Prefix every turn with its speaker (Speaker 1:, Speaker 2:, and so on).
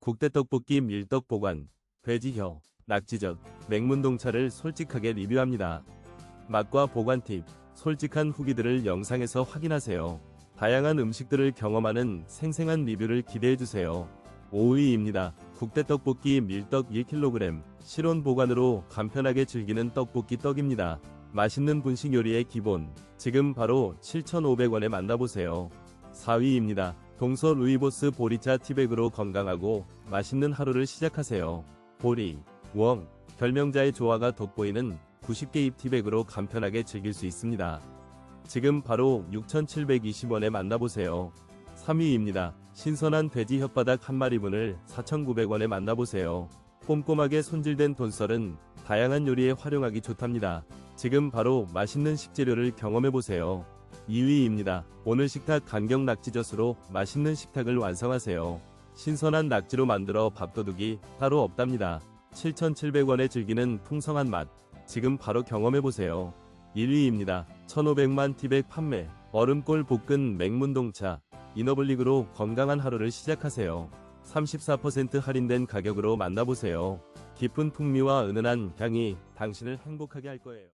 Speaker 1: 국대떡볶이 밀떡 보관, 돼지혀, 낙지젓, 맹문동차를 솔직하게 리뷰합니다. 맛과 보관 팁, 솔직한 후기들을 영상에서 확인하세요. 다양한 음식들을 경험하는 생생한 리뷰를 기대해주세요. 5위입니다. 국대떡볶이 밀떡 1kg, 실온 보관으로 간편하게 즐기는 떡볶이 떡입니다. 맛있는 분식 요리의 기본, 지금 바로 7,500원에 만나보세요. 4위입니다. 동서 루이보스 보리차 티백으로 건강하고 맛있는 하루를 시작하세요. 보리, 웡, 결명자의 조화가 돋보이는 90개입 티백으로 간편하게 즐길 수 있습니다. 지금 바로 6,720원에 만나보세요. 3위입니다. 신선한 돼지 혓바닥 한 마리 분을 4,900원에 만나보세요. 꼼꼼하게 손질된 돈썰은 다양한 요리에 활용하기 좋답니다. 지금 바로 맛있는 식재료를 경험해보세요. 2위입니다. 오늘 식탁 간격 낙지젓으로 맛있는 식탁을 완성하세요. 신선한 낙지로 만들어 밥도둑이 따로 없답니다. 7,700원에 즐기는 풍성한 맛. 지금 바로 경험해보세요. 1위입니다. 1,500만 티백 판매. 얼음골 볶은 맹문동차. 이너블릭으로 건강한 하루를 시작하세요. 34% 할인된 가격으로 만나보세요. 깊은 풍미와 은은한 향이 당신을 행복하게 할 거예요.